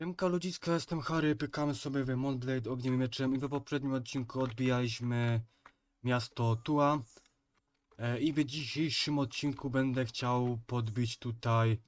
Siemka ludziska, jestem Harry, pykamy sobie w Montblade ogniem i mieczem i w poprzednim odcinku odbijaliśmy miasto Tua. E, i w dzisiejszym odcinku będę chciał podbić tutaj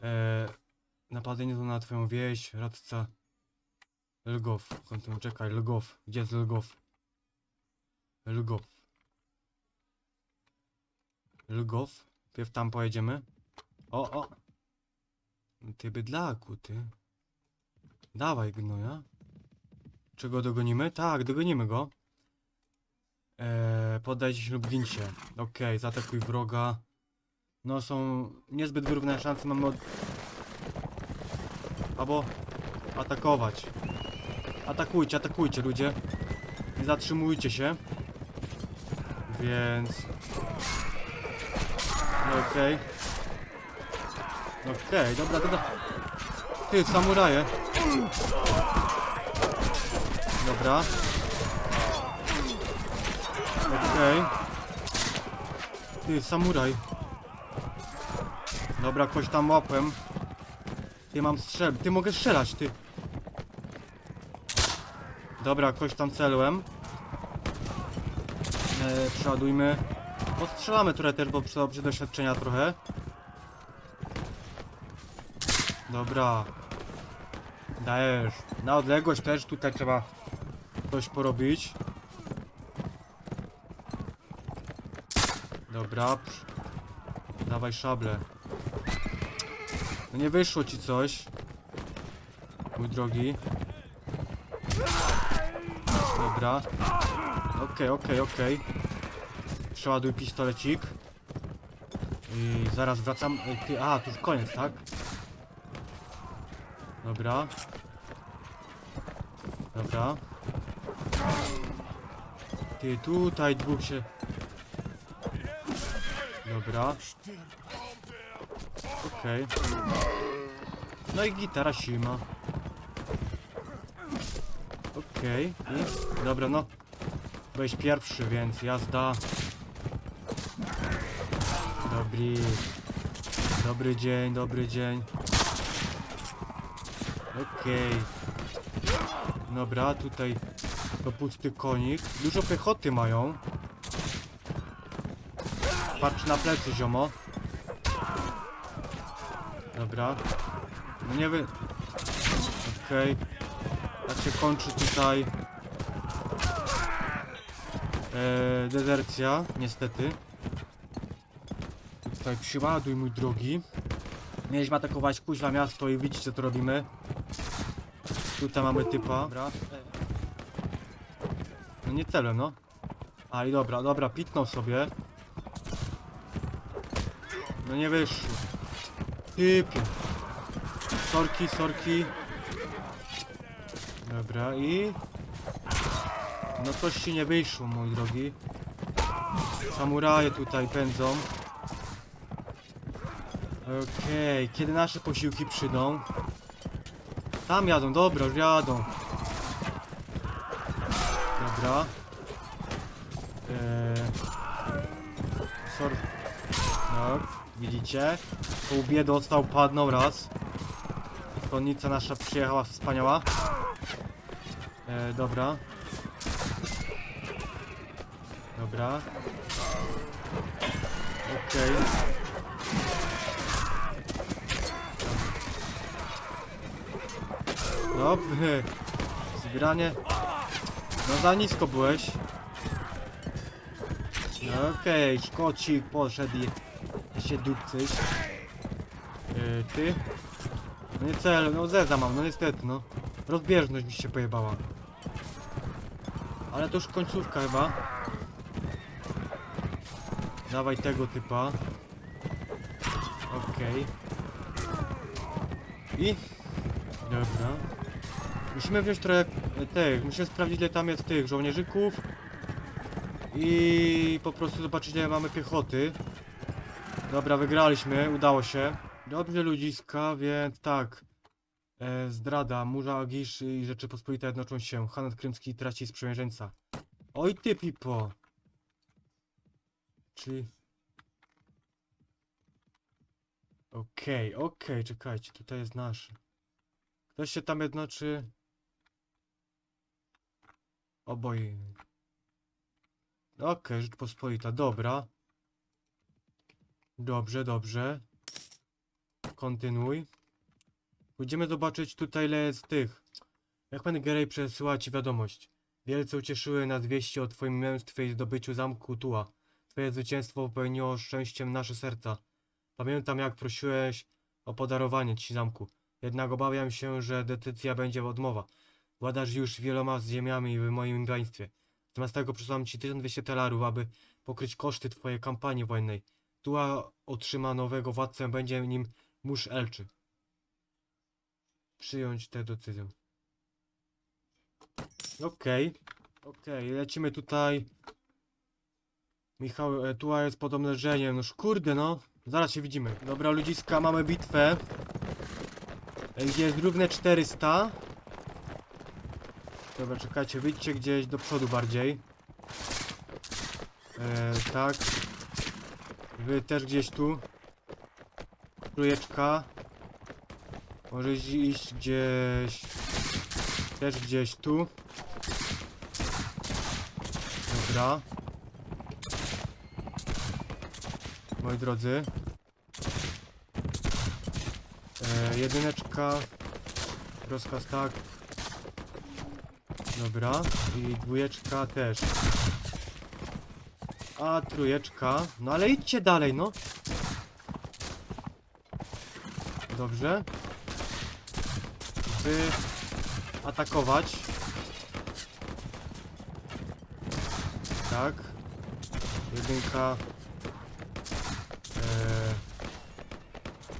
e, napadenie na twoją wieś, radca Lgow, czekaj, Lgow, gdzie jest Lgow? Lgow. Lgow, pierw tam pojedziemy. O, o. Ty bydlaku, ty. Dawaj gnoja. Czy go dogonimy? Tak, dogonimy go. Eee, poddajcie się lub gincie. Okej, zaatakuj wroga. No są niezbyt wyrównane szanse mamy od... Albo atakować. Atakujcie, atakujcie ludzie. Nie zatrzymujcie się. Więc... No okej. Okej, dobra, dobra. Ty, samuraje. Dobra. Okej. Ty, samuraj. Dobra, ktoś tam łapem. Ty, mam strzel... Ty, mogę strzelać, ty. Dobra, ktoś tam celłem. E, przeładujmy. Postrzelamy trochę też, bo przy, przy doświadczenia trochę. Dobra. Dajesz. Na odległość też tutaj trzeba coś porobić. Dobra. Dawaj szable. No nie wyszło ci coś. Mój drogi. Dobra. Okej, okej, okej. Przeładuj pistolecik. I zaraz wracam. Ty, a, tu już koniec, tak? Dobra. Dobra. Ty, tutaj dwóch się... Dobra. Okej. No i gitara sima. Okej. I... Dobra, no. Byłeś pierwszy, więc jazda. Dobry. Dobry dzień, dobry dzień. Okej. Dobra, tutaj to pusty konik. Dużo piechoty mają. Patrz na plecy, ziomo. Dobra. No nie wy... Okej. Tak się kończy tutaj... Eee, dezercja, niestety. Tutaj przyładuj, mój drogi. Mieliśmy atakować kuźwa miasto i widzicie co robimy. Tutaj mamy typa. Dobra. No nie celem, no. A i dobra, dobra, pitnął sobie. No nie wyszło. Typie. Sorki, sorki. Dobra i... No coś ci nie wyszło, mój drogi. Samuraje tutaj pędzą. Okej, kiedy nasze posiłki przyjdą? Tam jadą, dobra, już jadą. Dobra. Eee... Sor... No, widzicie? Po łbie dostał, padnął raz. Konnica nasza przyjechała, wspaniała. Eee, dobra. Dobra. Okej. No, zbieranie. No za nisko byłeś. Okej, szkocik poszedł i się dupcyś. Yy, ty? No nie cel, no zeza mam, no niestety, no. Rozbieżność mi się pojebała. Ale to już końcówka chyba. Dawaj tego typa. Okej. I... Dobra. Musimy wziąć trochę tych, musimy sprawdzić ile tam jest tych żołnierzyków i po prostu zobaczyć ile mamy piechoty. Dobra, wygraliśmy, udało się. Dobrze ludziska, więc tak. E, zdrada, Murza Agisz i Rzeczypospolita jednoczą się. Hanat Krymski traci sprzymierzeńca. Oj ty pipo. Czy... Okej, okej, czekajcie, tutaj jest nasz. Ktoś się tam jednoczy. Oboje. Okej, Rzeczpospolita, dobra. Dobrze, dobrze. Kontynuuj. Pójdziemy zobaczyć tutaj ile jest tych. Jak pan Gerej przesyła ci wiadomość. Wielce ucieszyły nas wieści o twoim męstwie i zdobyciu zamku Tua. Twoje zwycięstwo wypełniło szczęściem nasze serca. Pamiętam jak prosiłeś o podarowanie ci zamku. Jednak obawiam się, że decyzja będzie odmowa. Władasz już wieloma ziemiami w moim państwie. Zamiast tego przysłałem ci 1200 talarów, aby pokryć koszty twojej kampanii wojennej. Tua otrzyma nowego władcę, będzie nim mórz Elczy. Przyjąć tę decyzję. Okej. Okej, lecimy tutaj. Michał, e, Tua jest pod omleżeniem. Noż kurde no. Zaraz się widzimy. Dobra ludziska, mamy bitwę. E, jest równe 400. Dobra, czekajcie, wyjdźcie gdzieś do przodu bardziej. E, tak. Wy też gdzieś tu. Trójeczka. Może iść- gdzieś. Też gdzieś tu. Dobra. Moi drodzy. E, jedyneczka. Rozkaz tak. Dobra. I dwójeczka też. A trójeczka. No ale idźcie dalej, no. Dobrze. Wy atakować. Tak. Jedynka. E,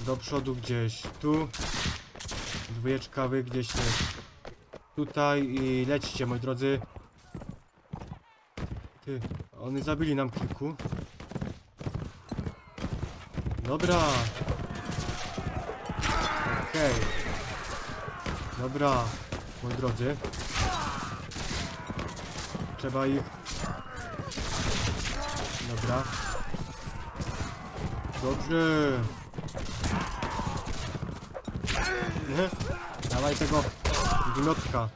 do przodu gdzieś tu. Dwójeczka wy gdzieś jest tutaj i lećcie moi drodzy. Ty, oni zabili nam kilku. Dobra. Okej. Dobra, moi drodzy. Trzeba ich. Dobra. Dobrze. Nie? Dawaj tego gnotka.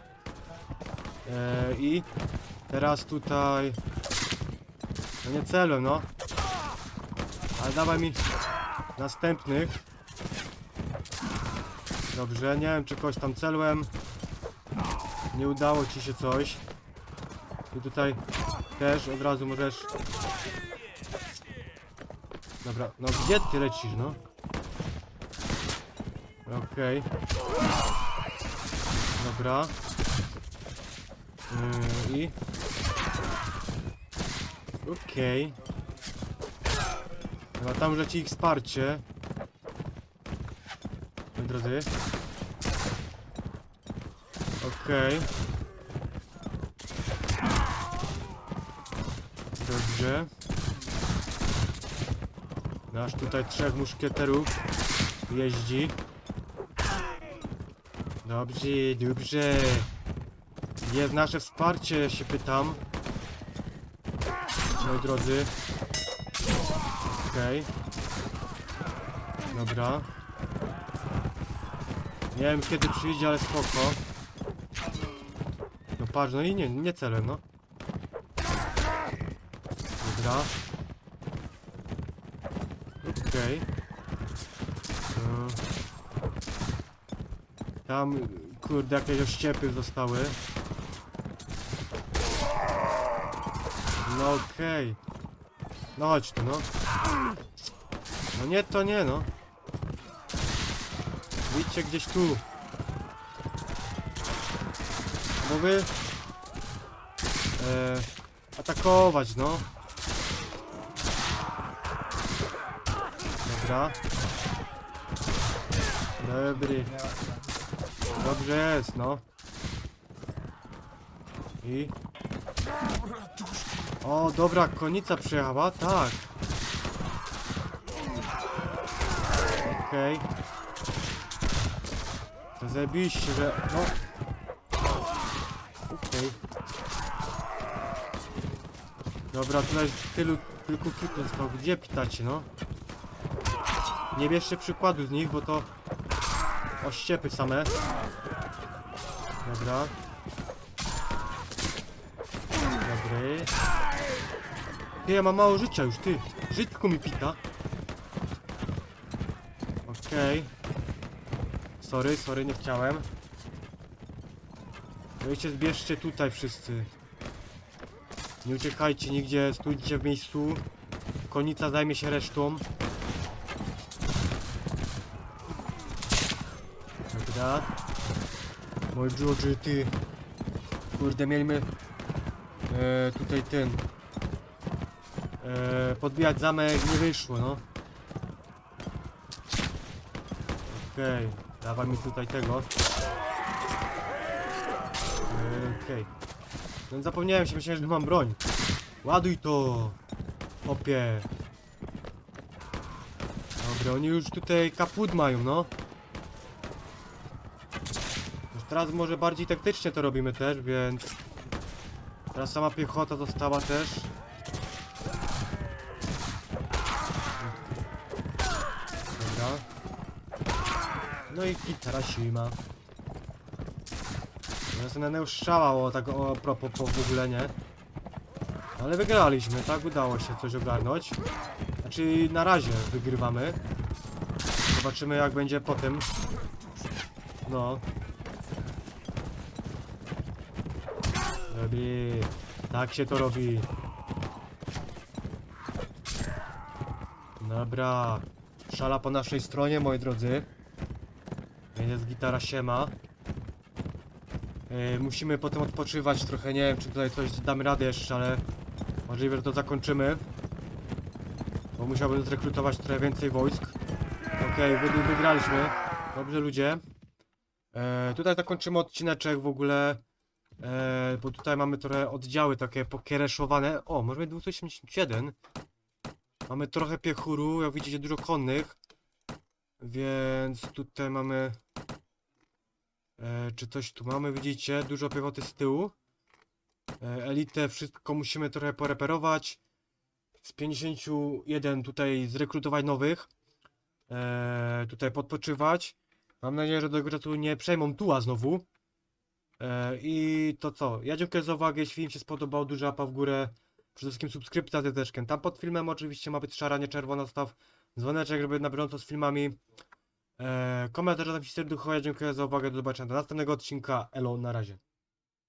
E, I teraz tutaj. No nie celuj, no. Ale dawaj mi następnych. Dobrze, nie wiem czy kogoś tam celłem. Nie udało ci się coś. I tutaj też od razu możesz. Dobra, no gdzie ty lecisz, no? Okej. Dobra. Yy, I. Okej. Dobra, tam leci ich wsparcie. Moi drodzy. Okej. Dobrze. Nasz tutaj trzech muszkieterów jeździ. Dobrze, dobrze. Jest nasze wsparcie, się pytam. Moi drodzy. Okej. Dobra. Nie wiem kiedy przyjdzie, ale spoko. No patrz, no i nie, nie celem, no. Dobra. Okej. No. Tam, kurde, jakieś ościepy zostały. No okej. No chodź tu, no. No nie, to nie, no. Idźcie gdzieś tu. Bo wy... E, atakować, no. Dobra. Dobry. Dobrze jest, no. I... O, dobra, konica przyjechała, tak. Okej. To zajebiście, że... No. Okej. Dobra, tutaj tylu, tylko kilku. Gdzie pytacie, no? Nie bierzcie przykładu z nich, bo to... ościepy same. Dobra. Dobry. Ty, ja mam mało życia już, ty. Żytku mi pita. Okej. Sorry, sorry, nie chciałem. Wejdźcie, zbierzcie tutaj wszyscy. Nie uciekajcie nigdzie, stójcie w miejscu. Konica zajmie się resztą. Dobra. Moi drodzy, ty. Kurde, mieliśmy e, tutaj ten. E, podbijać zamek, nie wyszło, no. Okej, dawaj mi tutaj tego. E, Okej. No zapomniałem się, myślałem, że mam broń. Ładuj to! Opie. Dobra, oni już tutaj kaput mają, no. Teraz może bardziej taktycznie to robimy też, więc... Teraz sama piechota została też. Dobra. No i gitara Shima. Ja już strzała tak o propos po w ogóle nie. Ale wygraliśmy, tak? Udało się coś ogarnąć. Znaczy na razie wygrywamy. Zobaczymy jak będzie potem. No. Robi. Tak się to robi. Dobra. Szala po naszej stronie, moi drodzy. Jest gitara siema. Yy, musimy potem odpoczywać trochę, nie wiem czy tutaj coś damy radę jeszcze, ale możliwe, że to zakończymy. Bo musiałbym zrekrutować trochę więcej wojsk. Okej, wy wygraliśmy. Dobrze ludzie. E, tutaj zakończymy odcineczek w ogóle. E, bo tutaj mamy trochę oddziały takie pokiereszowane. O, możemy 287. Mamy trochę piechuru, jak widzicie dużo konnych. Więc tutaj mamy... E, czy coś tu mamy, widzicie? Dużo piechoty z tyłu. E, elitę, wszystko musimy trochę poreperować. Z 51 tutaj zrekrutować nowych. E, tutaj podpoczywać. Mam nadzieję, że do czasu nie przejmą tuła znowu. E, I to co? Ja dziękuję za uwagę. Jeśli film się spodobał, duża łapa w górę. Przede wszystkim subskrypcja z teteczkiem. Tam pod filmem oczywiście ma być szara, nie czerwona. Staw dzwoneczek, żeby na bieżąco z filmami. E, komentarze napiszcie serducho. Ja dziękuję za uwagę. Do zobaczenia do następnego odcinka. Elo, na razie.